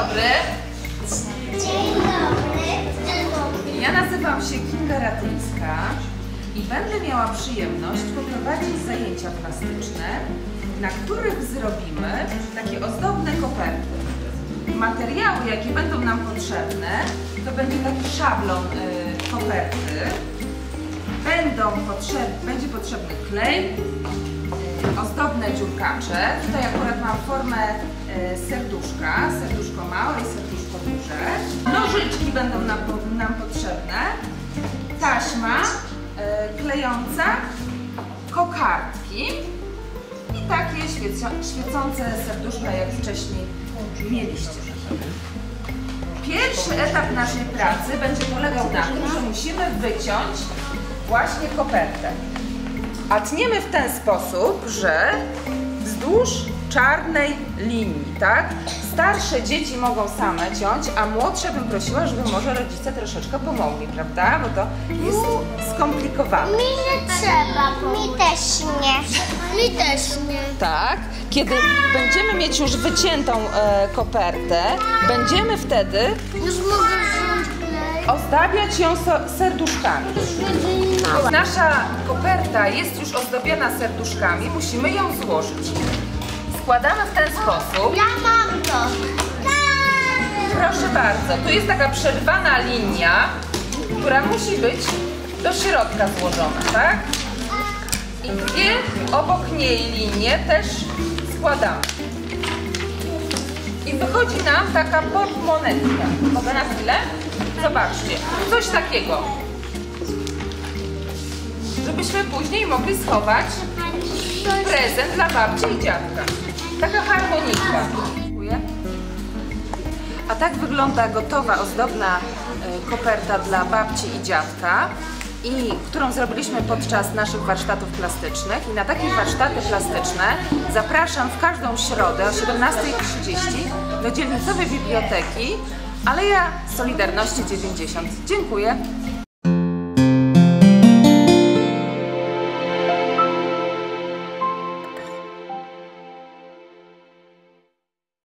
dobry. Dzień dobry. Ja nazywam się Kinga Ratyńska i będę miała przyjemność poprowadzić zajęcia plastyczne, na których zrobimy takie ozdobne koperty. Materiały, jakie będą nam potrzebne, to będzie taki szablon y, koperty. Będą potrzeb będzie potrzebny klej, ozdobne dziurkacze. Tutaj akurat mam formę y, serduszka, serduszko małe i serduszko duże. Nożyczki będą nam, nam potrzebne. Taśma y, klejąca, kokardki i takie świecące serduszka, jak wcześniej mieliście. Pierwszy etap naszej pracy będzie polegał na tym, że musimy wyciąć właśnie kopertę. A tniemy w ten sposób, że wzdłuż czarnej linii, tak? Starsze dzieci mogą same ciąć, a młodsze bym prosiła, żeby może rodzice troszeczkę pomogli, prawda? Bo to jest skomplikowane. Mi nie trzeba. Mi też nie. Mi też nie. Tak, kiedy będziemy mieć już wyciętą e, kopertę, będziemy wtedy Już mogę wziąć klej. ozdabiać ją so, serduszkami. Nasza koperta jest już ozdobiona serduszkami, musimy ją złożyć. Składamy w ten sposób. Ja mam to. Proszę bardzo, tu jest taka przerwana linia, która musi być do środka złożona, tak? I dwie obok niej linie też składamy. I wychodzi nam taka portmonetka. Mogę na chwilę? Zobaczcie, coś takiego. Żebyśmy później mogli schować prezent dla babci i dziadka. Taka harmonika. Dziękuję. A tak wygląda gotowa, ozdobna e, koperta dla babci i dziadka, i którą zrobiliśmy podczas naszych warsztatów plastycznych. I na takie warsztaty plastyczne zapraszam w każdą środę o 17.30 do dzielnicowej biblioteki Aleja Solidarności 90. Dziękuję.